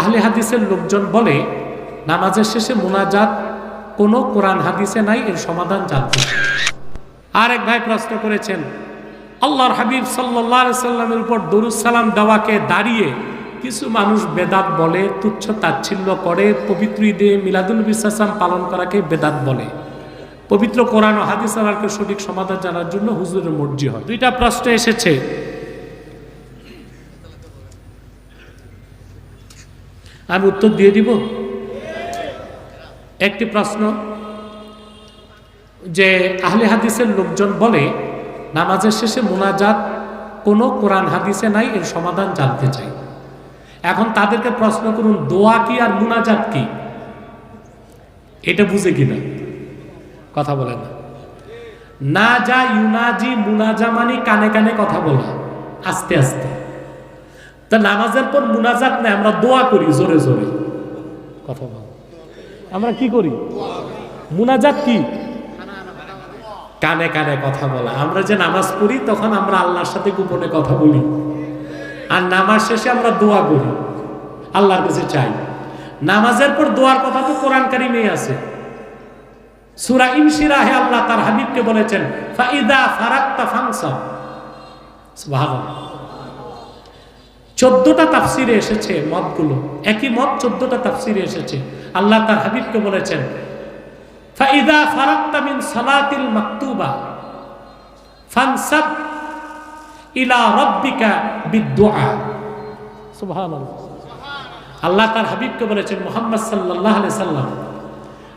আহলে হাদিসের লোকজন বলে, নামাজের শেষে মোনাজাত কোনো কোরআন হাদিসে নাই, এর সমাধান জানতে চাই। আর এক ভাই প্রশ্ন করেছেন, আল্লাহর হাবিব সাল্লাহ সাল্লামের উপর সালাম দেওয়াকে দাঁড়িয়ে কিছু মানুষ বেদাত বলে, তুচ্ছ তাচ্ছিল্য করে, পবিত্র ঈদে মিলাদুল বিশ্বাসাম পালন করাকে বেদাত বলে পবিত্র কোরআন ও হাদিস আলারকে সঠিক সমাধান জানার জন্য হুজুরের মর্জি হয় দুইটা প্রশ্ন এসেছে আমি উত্তর দিয়ে দিব। একটি প্রশ্ন, যে আহলে হাদিসের লোকজন বলে, নামাজের শেষে মোনাজাত কোনো কোরআন হাদিসে নাই, এর সমাধান জানতে চাই। এখন তাদেরকে প্রশ্ন করুন, দোয়া কি আর মুনাজাত কি? এটা বুঝে কিনা? কথা বলে না। না যা ইউনাজি মুনাজা মানে কানে কানে কথা বলা, আস্তে আস্তে। তা নামাজের পর মুনাজাত নেই আমরা দোয়া করি জোরে জোরে। কথা বল। আমরা কি করি? মুনাজাত কি? কানে কানে কথা বলা। আমরা যে নামাজ পড়ি তখন আমরা আল্লাহর সাথে গোপনে কথা বলি। আর নামাজ শেষে আমরা দোয়া করি। আল্লাহর কাছে চাই। নামাজের পর দোয়ার কথা তো কোরআন কারিমে আছে। সুরা ইনশিরাহে আল্লাহ তার হাবিবকে বলেছেন ফাইদা ফারাক্তা ফাংসা। সুবহানাল্লাহ। চোদ্দটা তাফসিরে এসেছে মতগুলো। একই মত চোদ্দটা তাফসিরে এসেছে। আল্লাহ তার হাবিবকে বলেছেন ইলা আল্লাহ তার হাবিবকে বলেছেন, মোহাম্মদ সাল্লাম,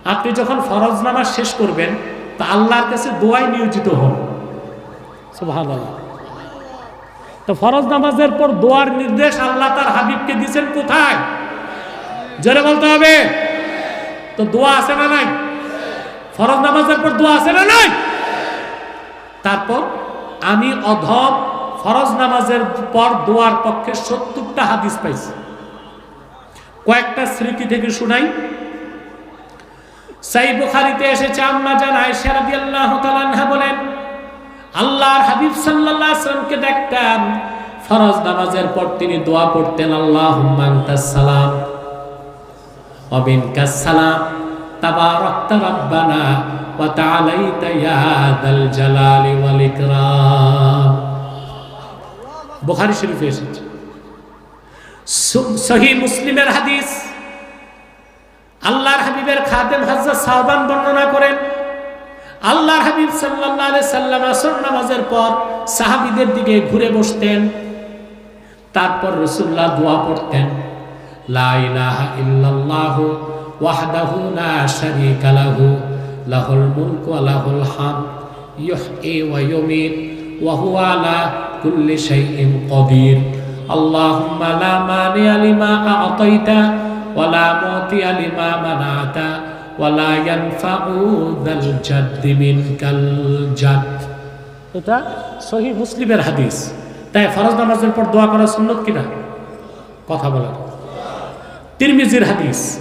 আপনি যখন ফরজ নামাজ শেষ করবেন, তা আল্লাহর কাছে দোয়ায় নিয়োজিত হন। সুবহানাল্লাহ। তো ফরজ নামাজের পর দোয়ার নির্দেশ আল্লাহ তার হাবিবকে দিয়েছেন কোথায়? জোরে বলতে হবে। তো দোয়া আছে না নাই? ফরজ নামাজের পর দোয়া আছে না নাই? তারপর আমি অধম ফরজ নামাজের পর দোয়ার পক্ষে সত্তরটা হাদিস পাইছি। কয়েকটা স্মৃতি থেকে শুনাই। সাই বুখারিতে এসেছে, আম্মা জান আয়েশা রাদিয়াল্লাহু তাআলা আনহা বলেন আল্লাহর হাবিব সাল্লাল্লাহু আলাইহি সাল্লামকে দেখতাম ফরজ নামাজের পর তিনি দোয়া পড়তেন, আল্লাহুম্মা আনতাস সালাম, ওয়া মিনকাস সালাম, তাবারাকতা রাব্বানা, ওয়া তাআলাইতা ইয়া দাল জালালি ওয়াল ইকরাম। বুখারী শরীফে এসেছে। সহি মুসলিমের হাদিস। আল্লাহর হাবিবের খাদেম হযরত সাহবান বর্ণনা করেন আল্লাহর হাবিব আলাইহি সাল্লাম আসর নামাজের পর সাহাবীদের দিকে ঘুরে বসতেন। তারপর রাসূলুল্লাহ দোয়া পড়তেন লা ইলাহা ইল্লাল্লাহু ওয়াহদাহু লা শারীকা লাহু, লাহুল মুলকু ওয়া লাহুল হামদ, ইউহয়ি ওয়া ইউমীত, ওয়া হুয়া আলা কুল্লি শাইইন কাদির। আল্লাহুম্মা লা মানি'a লিমা আ'তাইতা ওয়া লা মু'তিয়া লিমা মানা'তা। এটা মুসলিমের হাদিস। তাই নামাজের পর দোয়া করা কিনা? কথা তিরমিজির হাদিস।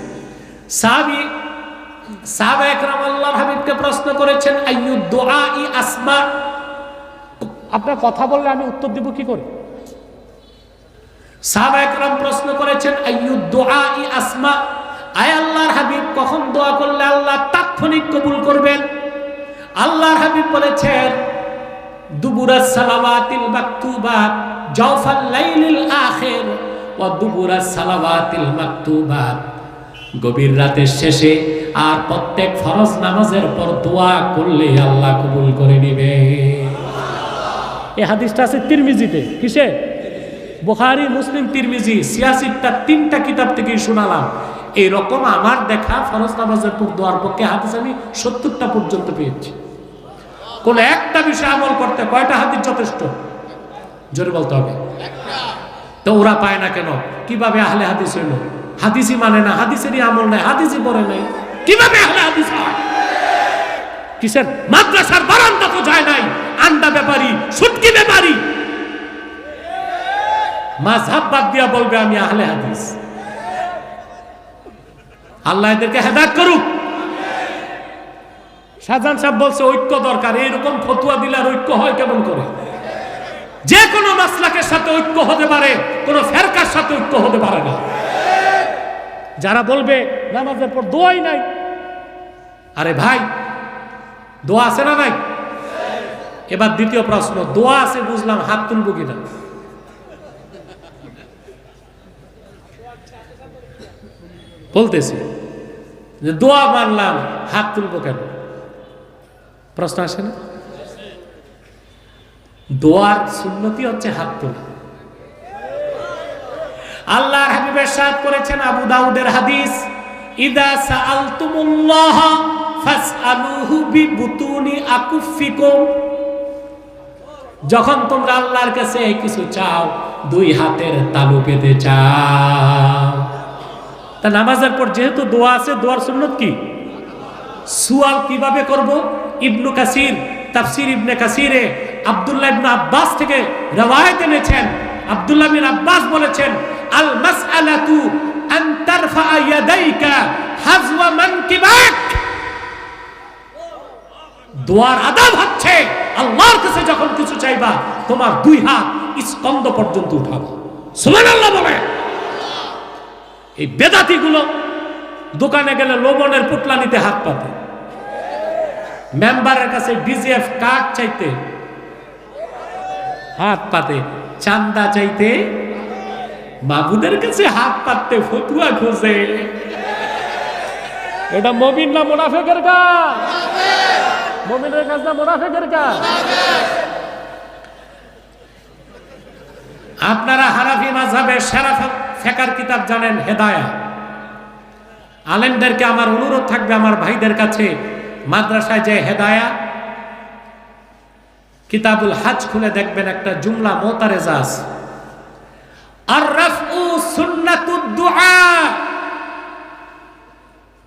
একরাম আল্লাহর প্রশ্ন করেছেন দুআই আসমা? আপনার কথা বললে আমি উত্তর দিব কি করে? সাহাবা একরাম প্রশ্ন করেছেন, আইয়ু দুআই আসমা? আয় আল্লাহর হাবিব, কখন দোয়া করলে আল্লাহ তাৎক্ষণিক কবুল করবেন? আল্লাহর হাবিব বলেছেন দুবুরা সালাওয়াতিল মাকতুবাত জাওফাল লাইলিল আখির ওয়া দুবুরা সালাওয়াতিল মাকতুবাত। গভীর রাতের শেষে আর প্রত্যেক ফরজ নামাজের পর দোয়া করলে আল্লাহ কবুল করে নিবে। এ হাদিসটা আছে তিরমিজিতে, কিসে? বুখারী, মুসলিম, তিরমিজি সিয়াসিটটা তিনটা কিতাব থেকেই শোনালাম। এইরকম আমার দেখা ফরজ নামাজের পর দোয়ার পক্ষে হাদিস আমি সত্তরটা পর্যন্ত পেয়েছি। কোন একটা বিষয় আমল করতে কয়টা হাদিস যথেষ্ট? জোরে বলতে হবে। তো ওরা পায় না কেন? কীভাবে আহলে হাদিস হইল? হাদিসই মানে না, হাদিসেরই আমল নাই, হাদিসই পড়ে নাই। কীভাবে আহলে হাদিস কিসের? মাদ্রাসার বারান্দা তো যায় নাই। আন্ডা ব্যাপারী, সুটকি ব্যাপারী। মাঝহাব বাদ দিয়া বলবে আমি আহলে হাদিস। আল্লাহ এদেরকে হেদায়ত করুক। শাহজাহান সাহেব বলছে, ঐক্য দরকার। এইরকম ফতুয়া দিলে আর ঐক্য হয় কেমন করে? যে কোনো মাসলাকের সাথে ঐক্য হতে পারে, কোনো ফেরকার সাথে ঐক্য হতে পারে না। যারা বলবে, নামাজের পর দোয়াই নাই। আরে ভাই, দোয়া আছে না নাই? এবার দ্বিতীয় প্রশ্ন, দোয়া আছে বুঝলাম, হাত তুলবো কিনা? বলতেছি। যে দোয়া মানলাম, হাত তুলবো কেন? প্রশ্ন আসে না? দোয়ার সুন্নতি হচ্ছে হাত তোলা। আল্লাহর হাবিবের সাথ করেছেন আবু দাউদের হাদিস, ইদা সাআলতুমুল্লাহ ফাসআলুহু বিবুতুনি আকুফিকুম যখন তোমরা আল্লাহর কাছে কিছু চাও, দুই হাতের তালু পেতে চাও। তা নামাজের পর যেহেতু দোয়া আছে, দোয়ার সুন্নত কি? সুয়াল কীভাবে করব? ইবনু কাসির, তাফসির ইবনে কাসিরে আব্দুল্লাহ ইবনে আব্বাস থেকে রওয়ায়াত এনেছেন। আব্দুল্লাহ বিন আব্বাস বলেছেন, আল মাসআলাতু আন তারফা ইয়াদাইকা হাজওয়া মানকিবাক। দোয়ার আদাব হচ্ছে, আল্লাহর কাছে যখন কিছু চাইবা, তোমার দুই হাত স্কন্দ পর্যন্ত উঠাবো। সুবহানাল্লাহ বলে। এই বেদাতিগুলো দোকানে গেলে লবণের পুটলা নিতে হাত পাতে। মেম্বারের কাছে ডিজিএফ কার্ড চাইতে হাত পাতে, চান্দা চাইতে বাবুদের কাছে হাত পাততে ফতুয়া খোঁজে। এটা মবিন না মোনাফেকের কাজ? মমিনের কাজ না মোনাফেকের কাজ? আপনারা হারাফি মাঝহাবের সেরা ফে- ফেকার কিতাব জানেন হেদায়া। আলেমদেরকে আমার অনুরোধ থাকবে আমার ভাইদের কাছে, মাদ্রাসায় যে হেদায়া, কিতাবুল হাজ খুলে দেখবেন একটা জুমলা মোতারেজা আছে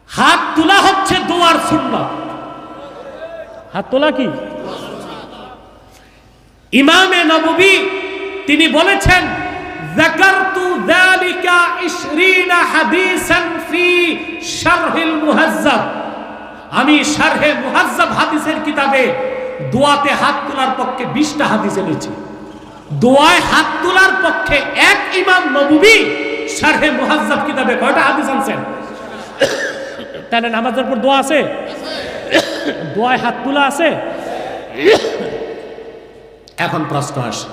হাত তোলা হচ্ছে দোয়ার সুন্নাত। হাত তোলা কি? ইমামে নববী তিনি বলেছেন ذكرت ذلك 20 حديثا في شرح المهذب আমি শারহে মুহাজ্জাব হাদিসের কিতাবে দোয়াতে হাত তোলার পক্ষে 20টা হাদিস এনেছি দোয়ায় হাত তোলার পক্ষে এক ইমাম নববী শারহে মুহাজ্জাব কিতাবে কয়টা হাদিস আনছেন তাহলে নামাজের পর দোয়া আছে দোয়ায় হাত তোলা আছে এখন প্রশ্ন আসে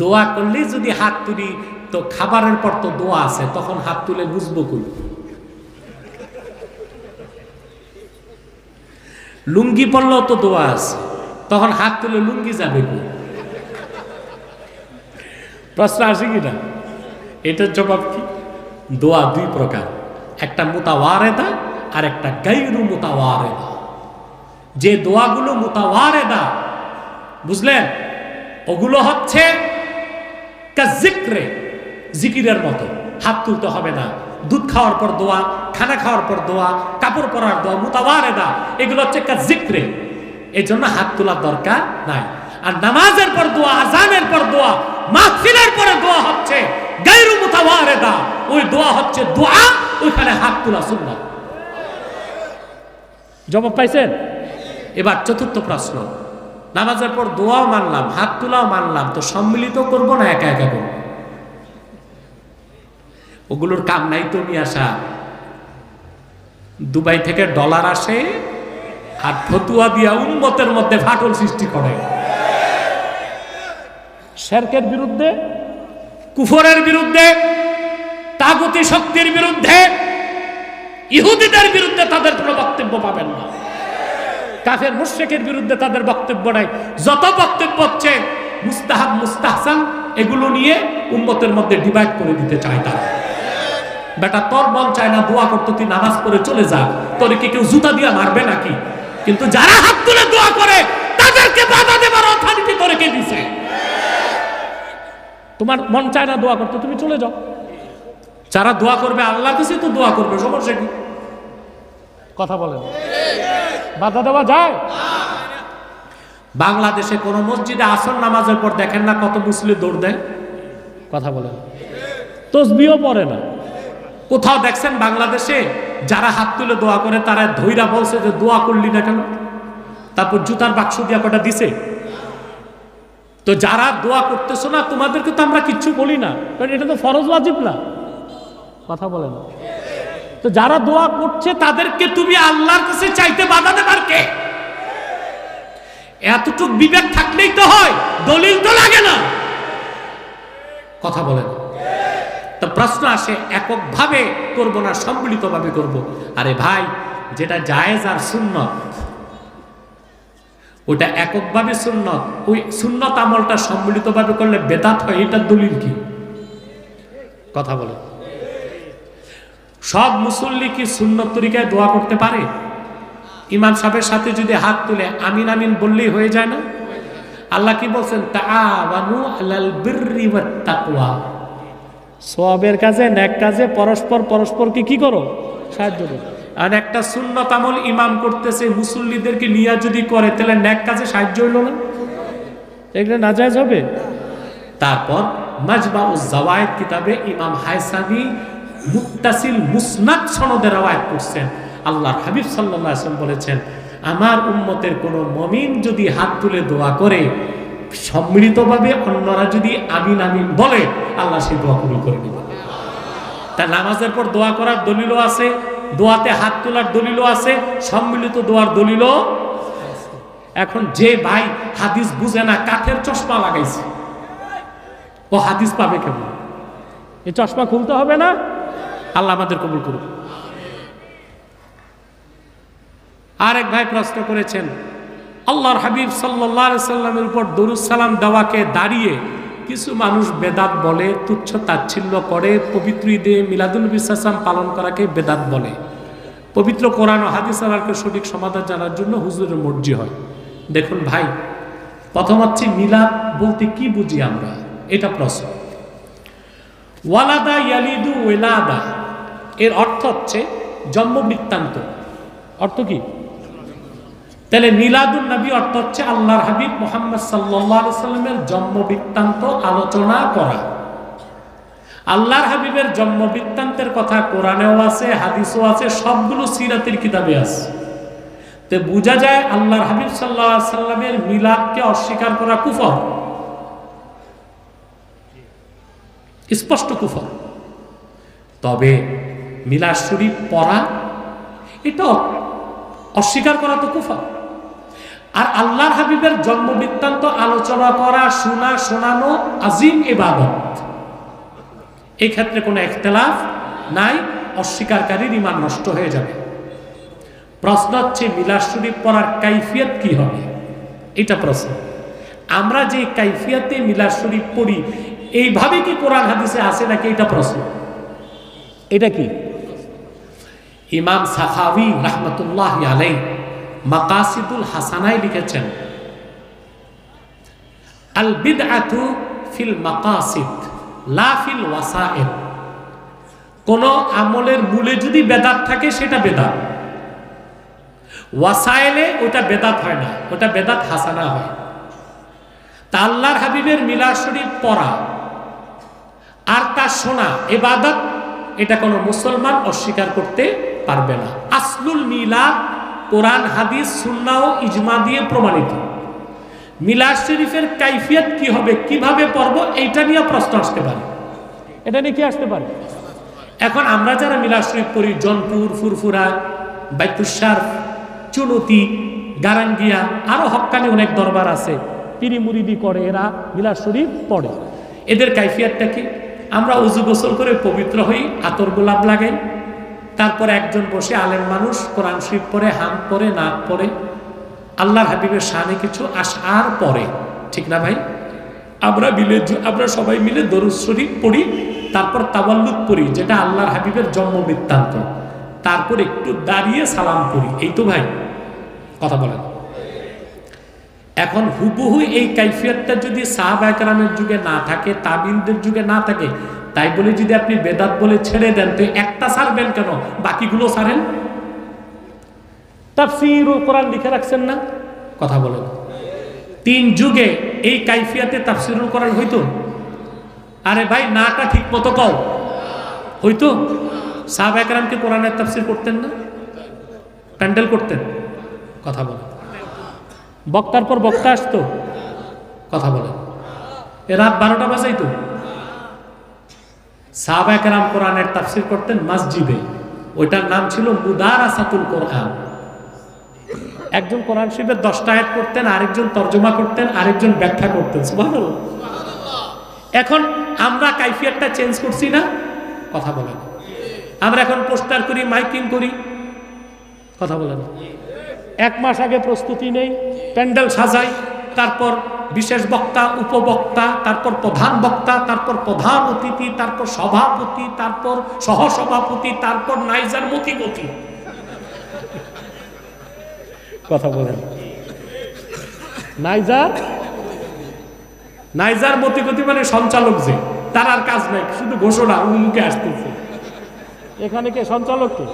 দোয়া করলে যদি হাত তুলি, তো খাবারের পর তো দোয়া আছে, তখন হাত তুলে বুঝব কোন লুঙ্গি পড়লেও তো দোয়া আছে, তখন হাত তুলে লুঙ্গি যাবে প্রশ্ন আসে কি না? এটার জবাব কি? দোয়া দুই প্রকার, একটা মোতাওয়ারেদা আর একটা গাইরু মোতাওয়ারেদা। যে দোয়াগুলো মোতাওয়ারেদা, বুঝলেন? ওগুলো হচ্ছে জিক্রে, জিকিরের মতো। হাত তুলতে হবে না। দুধ খাওয়ার পর দোয়া, খানা খাওয়ার পর দোয়া, কাপড় পরার দোয়া মুতাওয়ারেদা এগুলো হচ্ছে একটা জিক্রে। এই জন্য হাত তোলার দরকার নাই। আর নামাজের পর দোয়া আজানের পর দোয়া, মাহফিলের পরে দোয়া হচ্ছে গাইরু মুতাওয়ারেদা ওই দোয়া হচ্ছে দোয়া, ওইখানে হাত তোলা সুন্নাত। জবাব পাইছেন? এবার চতুর্থ প্রশ্ন। নামাজের পর দোয়াও মানলাম, হাত তোলাও মানলাম, তো সম্মিলিত করব না একা একা করব? ওগুলোর কাম নাই তো নিয়ে আসা। দুবাই থেকে ডলার আসে আর ফতুয়া দিয়া উন্মতের মধ্যে ফাটল সৃষ্টি করে। শেরকের বিরুদ্ধে, কুফরের বিরুদ্ধে, তাগতি শক্তির বিরুদ্ধে, ইহুদিদের বিরুদ্ধে তাদের কোনো বক্তব্য পাবেন না। কাফের মুশ্রেকের বিরুদ্ধে তাদের বক্তব্য নাই। যত বক্তব্য হচ্ছে, মুস্তাহাব, মুস্তাহসান, এগুলো নিয়ে উম্মতের মধ্যে ডিভাইড করে দিতে চায় তারা। বেটা, তোর মন চায় না দোয়া করতে, তুই নামাজ পড়ে চলে যা। তোর কি কেউ জুতা দিয়া মারবে নাকি? কিন্তু যারা হাত তুলে দোয়া করে, তাদেরকে বাধা দেবার অথরিটি তোরে কে দিছে? তোমার মন চায় না দোয়া করতে, তুমি চলে যাও। যারা দোয়া করবে, আল্লাহ কাছে তো দোয়া করবে, সমস্যা কি? কথা বলেন। বাধা দেওয়া যায়? বাংলাদেশে কোন মসজিদে আসর নামাজের পর দেখেন না কত মুসলিম দৌড় দেয়? কথা বলেন। তসবিও পড়ে না। কোথাও দেখছেন বাংলাদেশে যারা হাত তুলে দোয়া করে তারা ধৈরা বলছে যে দোয়া করলি না কেন? তারপর জুতার বাক্স দিয়া কটা দিছে? তো যারা দোয়া করতেছো না তোমাদেরকে তো আমরা কিচ্ছু বলি না। কারণ এটা তো ফরজ ওয়াজিব না। কথা বলে না তো যারা দোয়া করছে তাদেরকে তুমি আল্লাহর কাছে চাইতে বাধা দেবার কে? এতটুক বিবেক থাকলেই তো হয়, দলিল তো লাগে না। কথা বলেন। তো প্রশ্ন আসে, এককভাবে করব না, সম্মিলিতভাবে করব? আরে ভাই, যেটা জায়েজ আর সুন্নত, ওটা এককভাবে সুন্নত। ওই সুন্নত আমলটা সম্মিলিতভাবে করলে বেদাত হয় এটার দলিল কি? কথা বলে সব মুসল্লি কি সুন্নত তরিকায় দোয়া করতে পারে? ইমাম সাহেবের সাথে যদি হাত তুলে আমিন আমিন বললেই হয়ে যায় না? আল্লাহ কি বলছেন? ওয়াত কাজে, ন্যাক কাজে, পরস্পর পরস্পরকে কি করো? সাহায্য করো। আর একটা সুন্নত আমল ইমাম করতেছে, মুসল্লিদেরকে নিয়ে যদি করে, তাহলে ন্যাক কাজে সাহায্য হইল না? এগুলো নাজায়জ হবে? তারপর মাজবা ও জাওয়ায়েদ কিতাবে ইমাম হায়সানি মুত্তাসিল মুসনাদ সনদের রাওয়ায়াত করছেন। আল্লাহর হাবিব সাল্লাল্লাহু আলাইহি ওয়াসাল্লাম বলেছেন, আমার উম্মতের কোনো মমিন যদি হাত তুলে দোয়া করে, সম্মিলিতভাবে অন্যরা যদি আমিন আমিন বলে, আল্লাহ সেই দোয়া কবুল করে নেবে। তা নামাজের পর দোয়া করার দলিলও আছে, দোয়াতে হাত তোলার দলিলও আছে, সম্মিলিত দোয়ার দলিলও এখন যে ভাই হাদিস বুঝে না, কাঠের চশমা লাগাইছে, ও হাদিস পাবে কেমন? এই চশমা খুলতে হবে না? আল্লাহ আমাদের কবুল করুক। আরেক ভাই প্রশ্ন করেছেন, আল্লাহর হাবিব সাল্লাহ সাল্লামের উপর দরুদ সালাম দেওয়াকে দাঁড়িয়ে কিছু মানুষ বেদাত বলে, তুচ্ছ তাচ্ছিল্য করে, পবিত্র ঈদে মিলাদুল বিশ্বাসাম পালন করাকে বেদাত বলে। পবিত্র কোরআন ও হাদিস আলারকে সঠিক সমাধান জানার জন্য হুজুরের মর্জি হয়। দেখুন ভাই, প্রথম হচ্ছে মিলাদ বলতে কি বুঝি আমরা? এটা প্রশ্ন। ওয়ালাদা ইয়ালিদু ওয়েলাদা। এর অর্থ হচ্ছে জন্ম বৃত্তান্ত। অর্থ কি? তাহলে মিলাদুন নবী অর্থ হচ্ছে আল্লাহর হাবিব মোহাম্মদ সাল্লাহ সাল্লামের জন্ম বৃত্তান্ত আলোচনা করা। আল্লাহর হাবিবের জন্ম বৃত্তান্তের কথা কোরআনেও আছে, হাদিসও আছে, সবগুলো সিরাতের কিতাবে আছে। তো বোঝা যায় আল্লাহর হাবিব সাল্লাহ সাল্লামের মিলাদকে অস্বীকার করা কুফর। স্পষ্ট কুফর। তবে মিলাদ শরীফ পড়া এটা অস্বীকার করা তো কুফর। আর আল্লাহর হাবিবের জন্ম বৃত্তান্ত আলোচনা করা, শোনা, শোনানো আজিম ইবাদত। এই ক্ষেত্রে কোনো একতলাফ নাই, অস্বীকারীর ইমান নষ্ট হয়ে যাবে। প্রশ্ন হচ্ছে মিলাদ শরীফ পড়ার কাইফিয়ত কি হবে? এটা প্রশ্ন। আমরা যে কাইফিয়াতে মিলাদ শরীফ পড়ি, এইভাবে কি কোরআন হাদিসে আছে নাকি এটা প্রশ্ন? এটা কি? ইমাম সাখাবি রহমতুল্লাহ আলাই মাকাসিদুল হাসানাই লিখেছেন আল বিদআতু ফিল মাকাসিদ, লা ফিল ওয়াসাইল। কোন আমলের মূলে যদি বেদাত থাকে, সেটা বেদাত। ওয়াসাইলে ওটা বেদাত হয় না, ওটা বেদাত হাসানা হয়। তা আল্লাহর হাবিবের মিলাদ শরীফ পড়া আর তা শোনা, এবাদত, এটা কোনো মুসলমান অস্বীকার করতে পারবে না। আসলুল মিলাদ কোরআন হাদিস সুন্না ও ইজমা দিয়ে প্রমাণিত। মিলাদ শরীফের কাইফিয়ত কি হবে কীভাবে পড়ব এইটা নিয়ে প্রশ্ন আসতে পারে। এটা নিয়ে কি আসতে পারে? এখন আমরা যারা মিলাদ শরীফ পড়ি জনপুর ফুরফুরা বাইতুসার চুনতি গারাঙ্গিয়া আরও হক্কানি অনেক দরবার আছে। পিরি মুরিদি করে এরা মিলাদ শরীফ পড়ে। এদের কাইফিয়াতটা কি? আমরা উজু গোসল করে পবিত্র হই আতর গোলাপ লাগাই তারপর একজন বসে আলেম মানুষ, কোরআন শরীফ পরে হাম পরে নাক পরে আল্লাহর হাবিবের সানে কিছু আসার পরে ঠিক না ভাই? আমরা মিলে আমরা সবাই মিলে দরুদ শরীফ পড়ি, তারপর তাওয়াল্লুদ পড়ি, যেটা আল্লাহর হাবিবের জন্ম বৃত্তান্ত। তারপর একটু দাঁড়িয়ে সালাম করি এই তো ভাই, কথা বলেন। এখন হুবহু এই কাইফিয়তটা যদি সাহাবাহামের যুগে না থাকে, তাবিনদের যুগে না থাকে তাই বলে যদি আপনি বেদাত বলে ছেড়ে দেন, তো একটা সারবেন কেন? বাকিগুলো সারেন? তাফসির কোরআন লিখে রাখছেন না? কথা বলেন। তিন যুগে এই কাইফিয়াতে তাফসিরুল কোরআন হইতো? আরে ভাই, নাটা ঠিক মতো কও। হইতো? সাহাব একরামকে কোরআনের তাফসির করতেন না? প্যান্ডেল করতেন? কথা বলেন। বক্তার পর বক্তা আসতো? কথা বলেন। এ রাত বারোটা বাজাইতো? সাহাব একরাম কোরআনের তাফসির করতেন মসজিদে। ওইটার নাম ছিল মুদারাসাতুল কোরআন। একজন কোরআন শরীফের দশটা আয়াত করতেন আরেকজন তর্জমা করতেন, আরেকজন ব্যাখ্যা করতেন। এখন আমরা কাইফিয়াতটা চেঞ্জ করছি না? কথা বলেন। আমরা এখন পোস্টার করি, মাইকিং করি। কথা বলেন। এক মাস আগে প্রস্তুতি নেই, প্যান্ডেল সাজাই। তারপর বিশেষ বক্তা উপবক্তা তারপর প্রধান বক্তা তারপর প্রধান অতিথি তারপর সভাপতি তারপর সহসভাপতি তারপর নাইজার মতিগতি। কথা বলেন। নাইজার? নাইজার মতিগতি মানে সঞ্চালক যে তার আর কাজ নাই শুধু ঘোষণা মুখে আসতেছে। এখানে কে সঞ্চালক কে?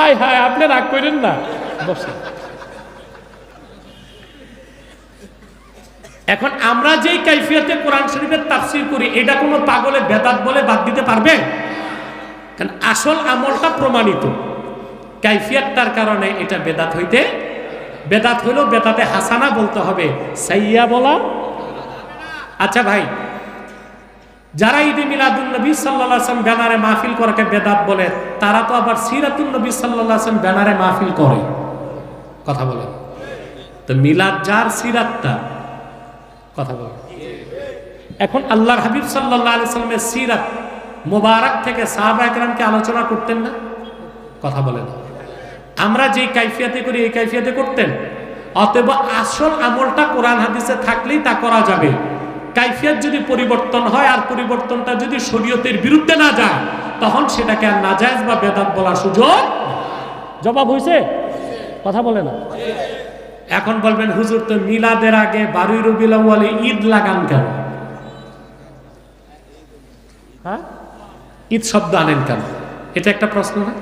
আয় হায় আপনি রাগ করেন না। বসে এখন আমরা যেই কাইফিয়াতে কোরআন শরীফের তাফসির করি, এটা কোনো পাগলে বেদাত বলে বাদ দিতে পারবে? কারণ আসল আমলটা প্রমাণিত। কাইফিয়াতটার কারণে এটা বেদাত হইতে, বেদাত হইলেও বেদাতে হাসানা বলতে হবে। সাইয়া বলা? আচ্ছা ভাই, যারা ঈদে মিলাদুল নবী সাল্লাহ আসলাম ব্যানারে মাহফিল করাকে বেদাত বলে, তারা তো আবার সিরাতুল নবী সাল্লাহ আসলাম ব্যানারে মাহফিল করে। কথা বলে তো মিলাদ যার সিরাতটা কথা বলে। এখন আল্লাহর হাবিব সাল্লাহ আলি সাল্লামের সিরাত মোবারক থেকে সাহাবা একরামকে আলোচনা করতেন না? কথা বলেন। আমরা যে কাইফিয়াতে করি, এই কাইফিয়াতে করতেন। অতএব আসল আমলটা কোরআন হাদিসে থাকলেই তা করা যাবে। কাইফিয়াত যদি পরিবর্তন হয় আর পরিবর্তনটা যদি শরীয়তের বিরুদ্ধে না যায়, তখন সেটাকে আর নাজায়জ বা বেদাত বলার সুযোগ জবাব হয়েছে কথা বলে না। এখন বলবেন, হুজুর, তো মিলাদের আগে বারুই রবিউল আউয়ালে ঈদ লাগান কেন? হ্যাঁ? ঈদ শব্দ আনেন কেন? এটা একটা প্রশ্ন না?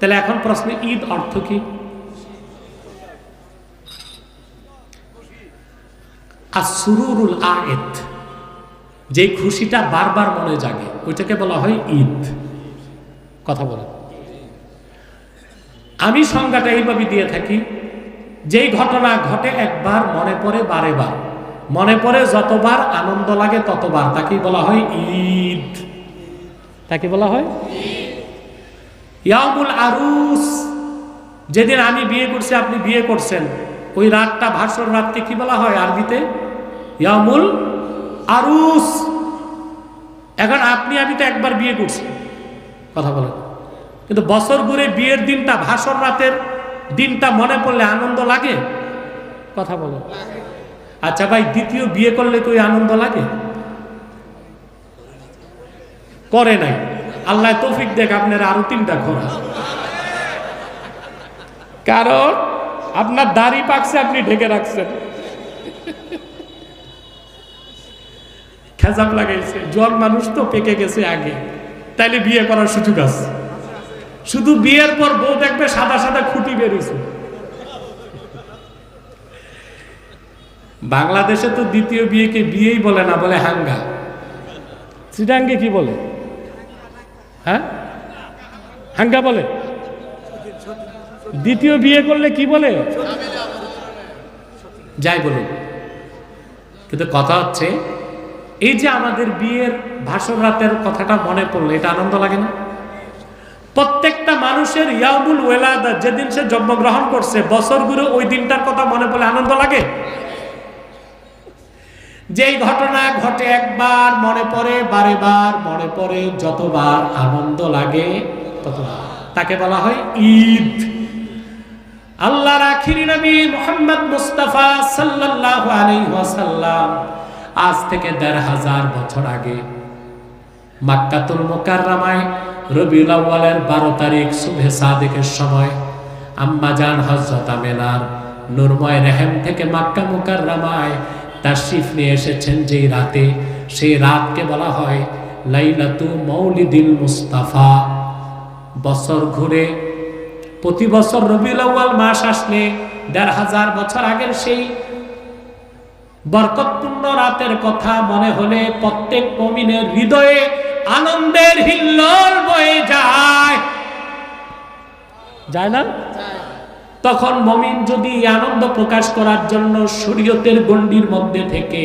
তাহলে এখন প্রশ্ন ঈদ অর্থ কি? আর সুরুরুল আয়েত যে খুশিটা বারবার মনে জাগে, ওইটাকে বলা হয় ঈদ। কথা বলে আমি সংজ্ঞাটা এইভাবে দিয়ে থাকি যেই ঘটনা ঘটে একবার, মনে পড়ে বারে বার। মনে পড়ে যতবার আনন্দ লাগে ততবার। তাকেই বলা হয় ঈদ। তাকে বলা হয় ইয়ামুল আরুস। যেদিন আমি বিয়ে করছি, আপনি বিয়ে করছেন। ওই রাতটা ভাষণ রাতকে কি বলা হয় আরবিতে? ইয়ামুল আরুস। এখন আপনি, আমি তো একবার বিয়ে করছি। কথা বলেন। কিন্তু বছর ঘুরে বিয়ের দিনটা ভাষণ রাতের দিনটা মনে পড়লে আনন্দ লাগে? কথা বলো। আচ্ছা ভাই, দ্বিতীয় বিয়ে করলে তো আনন্দ লাগে? করে নাই। আল্লাহ তৌফিক দেখ, আপনার আরও তিনটা খোরা কারণ আপনার দাড়ি পাকছে, আপনি ঢেকে রাখছেন। খেজাব লাগাইছে। জল মানুষ তো পেকে গেছে আগে। তাইলে বিয়ে করার সুযোগ আছে। শুধু বিয়ের পর বউ দেখবে সাদা সাদা খুঁটি বেরিয়েছে। বাংলাদেশে তো দ্বিতীয় বিয়েকে বিয়েই বলে না, বলে হাঙ্গা। শ্রীডাঙ্গে কি বলে? হ্যাঁ? হাঙ্গা বলে। দ্বিতীয় বিয়ে করলে কি বলে? যাই বলুন। কিন্তু কথা হচ্ছে, এই যে আমাদের বিয়ের ভাষণ রাতের কথাটা মনে পড়ল, এটা আনন্দ লাগে না? প্রত্যেকটা মানুষের ইয়াবুল ওয়েলাদা, যেদিন সে জন্মগ্রহণ করছে বছর ঘুরে ওই দিনটার কথা মনে পড়লে আনন্দ লাগে? যেই ঘটনা ঘটে একবার মনে পড়ে বারে বার মনে পড়ে, যতবার আনন্দ লাগে, ততবার। তাকে বলা হয় ঈদ। আল্লাহ আখিরি নবী মোহাম্মদ মুস্তাফা সাল্লাল্লাহু আলাইহি ওয়াসাল্লাম আজ থেকে দেড় হাজার বছর আগে মাক্কাতুল মুকাররামায় রবিউল বারো তারিখ শুভে সাদেকের সময়। আম্মা জান হজরত আমেনার নুরময় রেহেম থেকে মাক্কা মুকাররামায় তাশরিফ নিয়ে এসেছেন যেই রাতে। সেই রাতকে বলা হয় লাইলাতু মৌলিদিল মুস্তাফা। বছর ঘুরে প্রতি বছর রবিউল মাস আসলে দেড় হাজার বছর আগের সেই বরকতপূর্ণ রাতের কথা মনে হলে প্রত্যেক মমিনের হৃদয়ে আনন্দের হিল্লোল বয়ে যায়। যায় না? তখন মমিন যদি আনন্দ প্রকাশ করার জন্য শরীয়তের গণ্ডির মধ্যে থেকে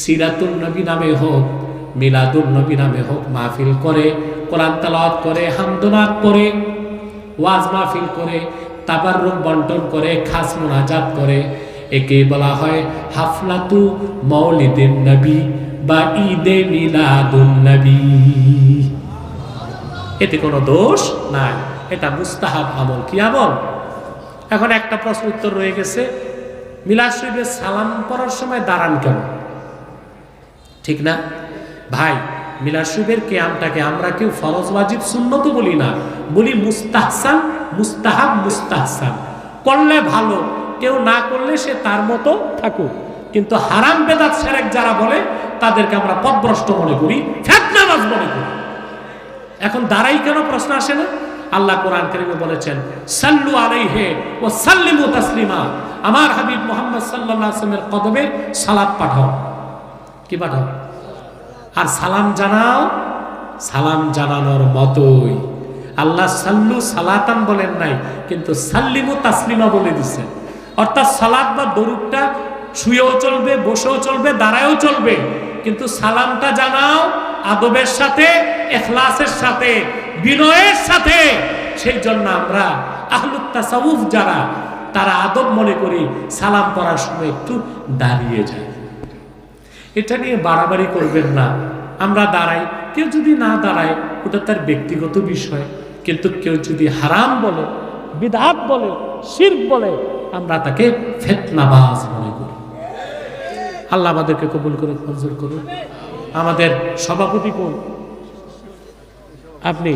সিরাতুল নবী নামে হোক মিলাদুল নবী নামে হোক মাহফিল করে কোরআন তালাওয়াত করে হামদনাথ করে ওয়াজ মাহফিল করে তাবার রূপ বন্টন করে খাস মোনাজাত করে একে বলা হয় হাফলাতু মৌলিদিন নবী। বা ঈদে মিলাদুন নবী। এতে কোনো দোষ নাই। এটা মুস্তাহাব আমল। কি আমল? এখন একটা প্রশ্ন উত্তর রয়ে গেছে, মিলাদ শরীফের সালাম পড়ার সময় দাঁড়ান কেন? ঠিক না? ভাই, মিলাদ শরীফের কেয়ামটাকে আমরা কেউ ফরজ, ওয়াজিব, সুন্নত বলি না। বলি মুস্তাহসান, মুস্তাহাব, মুস্তাহসান। করলে ভালো, কেউ না করলে সে তার মতো থাকুক। কিন্তু হারাম বেদাত সেরেক যারা বলে তাদেরকে আমরা পদভ্রষ্ট মনে করি, ফেতনাবাজ মনে করি। এখন দাঁড়াই কেন প্রশ্ন আসে না? আল্লাহ কোরআন করিমে বলেছেন, সাল্লু আলাইহে ও সাল্লিমু তাসলিমা। আমার হাবিব মোহাম্মদ সাল্লাল্লাহু আলাইহি ওয়াসাল্লামের কদমে সালাত পাঠাও। কি পাঠাও? আর সালাম জানাও, সালাম জানানোর মতোই। আল্লাহ সাল্লু সালাতান বলেন নাই, কিন্তু সাল্লিমু তাসলিমা বলে দিছে অর্থাৎ সালাত বা দরুদটা শুয়েও চলবে, বসেও চলবে, দাঁড়ায়ও চলবে। কিন্তু সালামটা জানাও আদবের সাথে, এখলাসের সাথে, বিনয়ের সাথে। সেই জন্য আমরা আহলুত তাসাউফ যারা, তারা আদব মনে করি সালাম পড়ার সময় একটু দাঁড়িয়ে যায়। এটা নিয়ে বাড়াবাড়ি করবেন না। আমরা দাঁড়াই। কেউ যদি না দাঁড়ায়, ওটা তার ব্যক্তিগত বিষয়। কিন্তু কেউ যদি হারাম বলে বিধাত বলে, শির্ক বলে, আমরা তাকে ফেতনাবাজ মনে আল্লাহ আমাদেরকে কবুল করে মঞ্জুর করুন আমাদের সভাপতি কোন? আপনি।